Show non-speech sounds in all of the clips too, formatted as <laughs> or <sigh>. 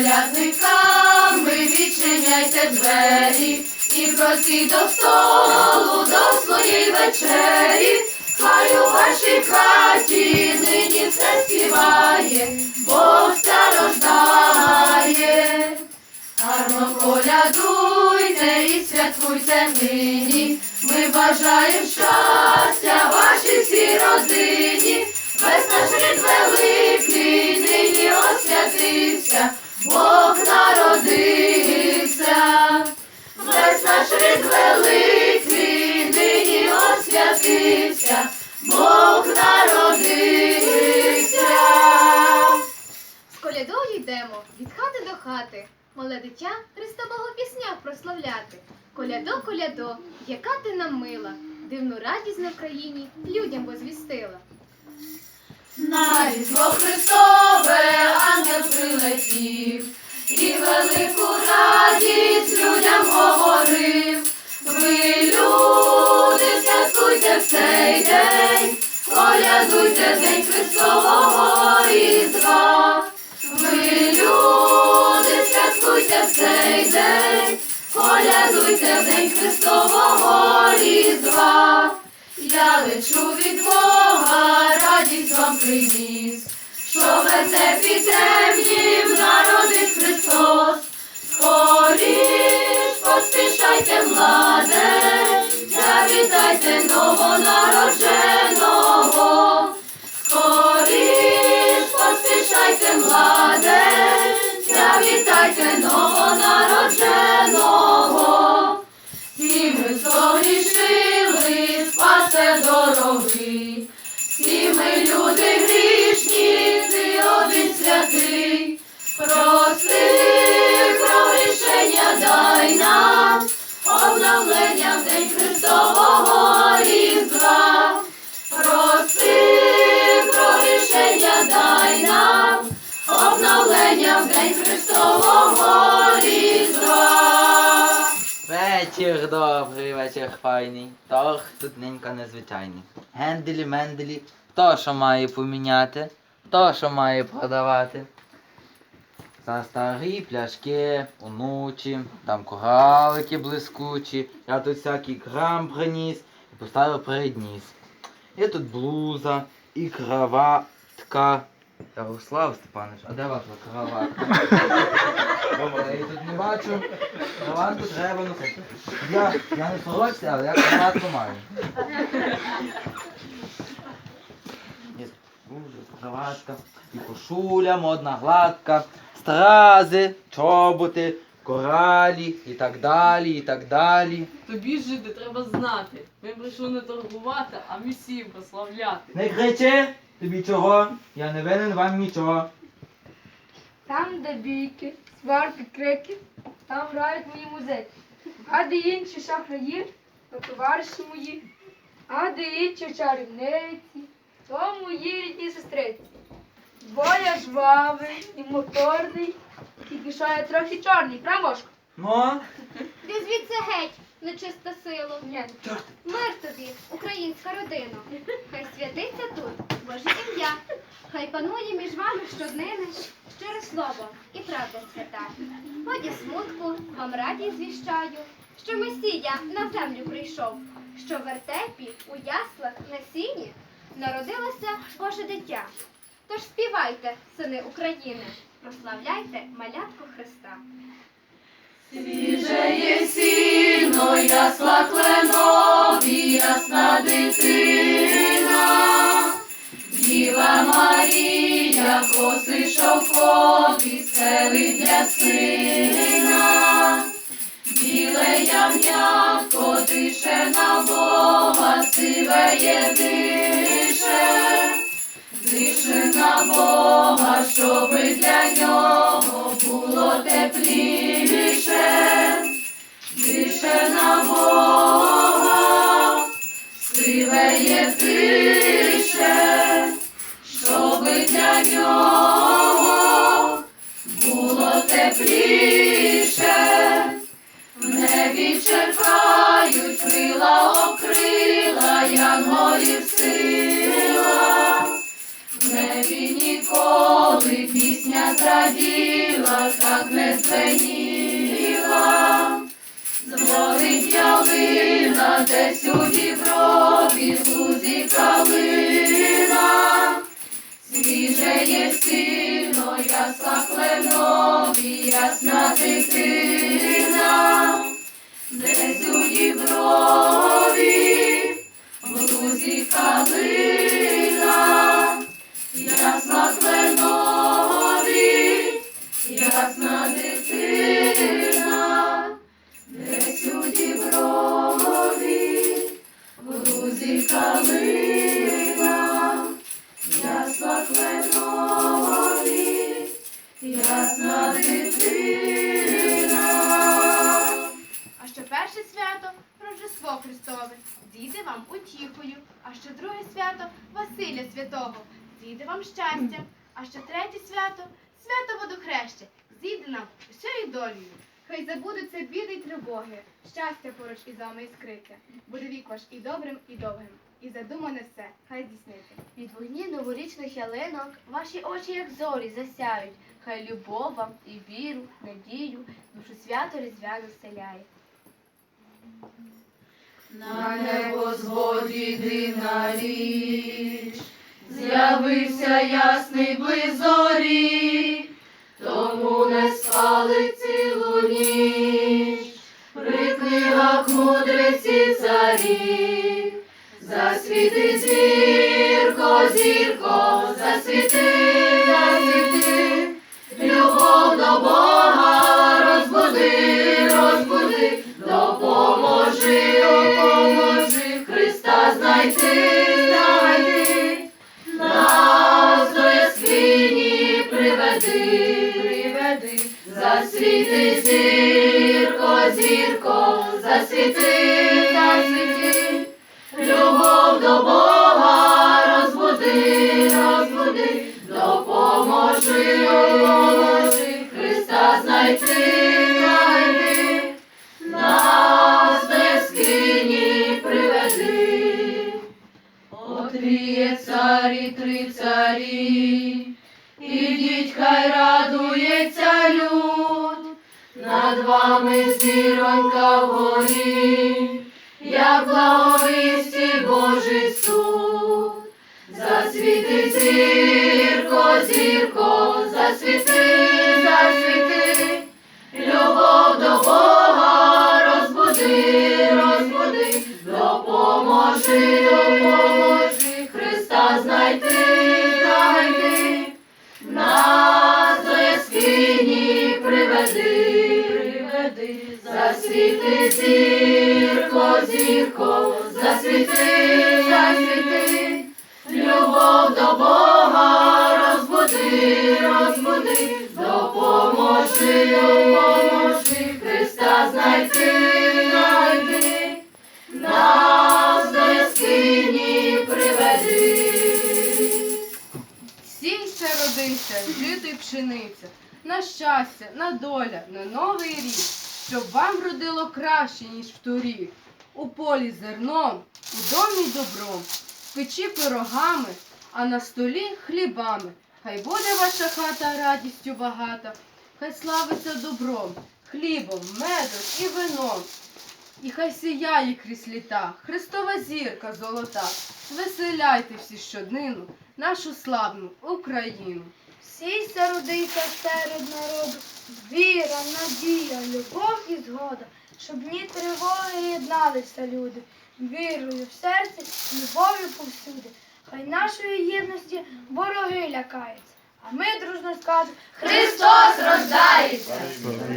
колядниками відчиняйте двері і просіть до столу до своєї вечері. Хай у вашій хаті нині все співає, Бог ся рождає. Гарно колядуйте і святкуйте нині. Ми бажаємо щастя вашій всій родині. Весь наш рід великий нині освятився, Бог народився. Весь наш рід великий нині освятився, Бог народився. З колядою йдемо від хати до хати. Мале дитя Христа Бога в піснях прославляти. Колядо, колядо, яка ти нам мила, дивну радість на Україні людям возвістила. На різдво Христове ангел прилетів, і велику радість людям говорив. Ви, люди, святкуйте в цей день, колядуйте день Христового Різдва. Ви, люди, святкуйте в цей день, колядуйте день Христового Різдва. Я лечу від Бога, радість вам приніс, що в вертепі темнім народить Христос. Скоріш поспішайте, владе, завітайте новонародженого. Скоріш поспішайте, владе, завітайте новонародженого. Вечір добрий, вечір файний. Торг тут ненька незвичайний. Генделі, менделі, хто що має поміняти, хто що має продавати. За старі пляшки, онучі, там коралики блискучі. Я тут всякий крам приніс і поставив передніс. Є тут блуза і краватка. Ярослав Степанович, а де ваша краватка? <laughs> Я її тут не бачу. Краватку треба носити. Я, я не сорочся, але я краватку маю. Є дуже і кошуля, модна гладка, стрази, чоботи, коралі і так далі, і так далі. Тобі жити треба знати. Ми прийшли не торгувати, а місію прославляти. Не кричи! Тобі чого? Я не винен вам нічого. Там, де бійки, сварки, крики, там грають мої музики. А де інші шахраї, то товариші мої, а де інші чарівниці, то мої рідні сестриці. Двоє жвавий і моторний, тільки що я трохи чорний, правошко? Ну, Ти звідси геть, нечиста сило. Ні. Мир тобі, українська родина. Хай святиться тут Боже ім'я. Хай панує між вами щоднини щире слово і правда свята. Годі смутку, вам радість звіщаю, що Месія на землю прийшов, що в вертепі, у яслах, на сіні народилося Боже дитя. Тож співайте, сини України, прославляйте малятку Христа. Свіжеє сіно, ясла кленові, ясна дитина, Діва Марія, коси шовкові, стели для сина, біле ям'ятко дише на Бога, сивеє дише, дише на Бога, щоби для нього було тепліше, дише на Бога, сивеє дише, зраділа, як не звеніла, Звонить ялина, десь у діброві лузі калина, свіжеє сильно, ясла кленові, ясна дитина, десь у діброві, що друге свято Василя Святого, зійде вам щастя, а що третє свято свято Водохреща, зійде нам усією долею. Хай забудуться біди й тривоги, щастя поруч із вами іскриться. Буде вік ваш і добрим, і довгим, і задумане все, хай здійсниться. Від вогні новорічних ялинок ваші очі, як зорі, засяють. Хай любов вам і віру, надію, душу свято різдвяно вселяє. На небо зводі єдина річ, з'явився ясний близорі, тому не спали цілу ніч, при книгах мудреці царі, засвіти зірко, зірко, засвіти, засвіти, засвіти зірко, зірко, засвіти, засвіти, любов до Бога розбуди, розбуди, допоможи, допоможи, Христа знайти, нас до яскині приведи. Отріє царі три царі, ідіть, хай радується люд, над вами зіронька вгорі, як благовісті Божий суд. Засвіти зірко, зірко, засвіти, засвіти, любов до Бога розбуди, розбуди, допоможи, засвіти зірко, засвіти, засвіти, любов до Бога розбуди, розбуди, допоможи, допоможи, Христа знайти, знайти, нас до яскині приведи. Сінься родися, жити пшениця, на щастя, на доля, на новий рік, щоб вам родило краще, ніж в торік. У полі зерном, у домі добром, в печі пирогами, а на столі хлібами. Хай буде ваша хата радістю багата, хай славиться добром, хлібом, медом і вином. І хай сіяє крізь літа, Христова зірка золота. Веселяйте всі щоднину нашу славну Україну. Сійся, родися серед народу, віра, надія, любов і згода, щоб ні тривоги єдналися люди, вірою в серці, любов'ю повсюди. Хай нашої єдності вороги лякаються, а ми дружно скажемо Христос рождається!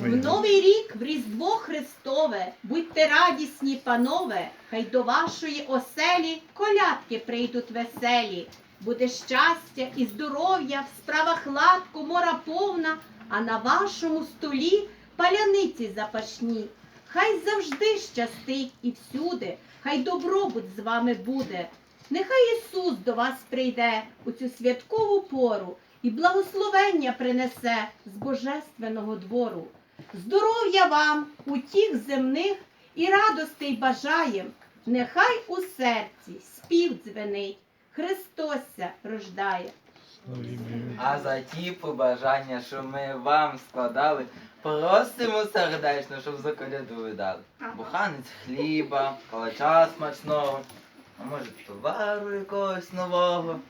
В Новий рік, в Різдво Христове, будьте радісні, панове, хай до вашої оселі колядки прийдуть веселі. Буде щастя і здоров'я, в справах лад комора повна, а на вашому столі паляниці запашні. Хай завжди щастить і всюди, хай добробут з вами буде. Нехай Ісус до вас прийде у цю святкову пору і благословення принесе з божественного двору. Здоров'я вам, утіх земних і радостей бажаєм. Нехай у серці спів дзвенить, Христося рождає. А за ті побажання, що ми вам складали, просимо сердечно, щоб за коляду ви дали. Буханець хліба, калача смачного, а може товару якогось нового.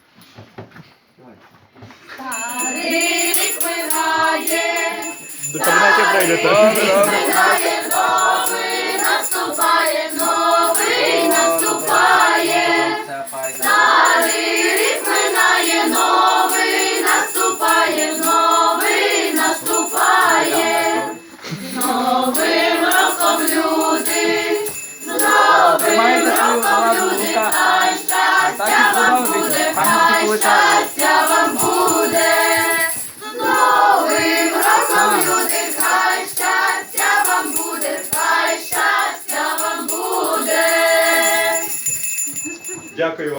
Рік минає, До кабінеті прийдете. Щастя вам буде.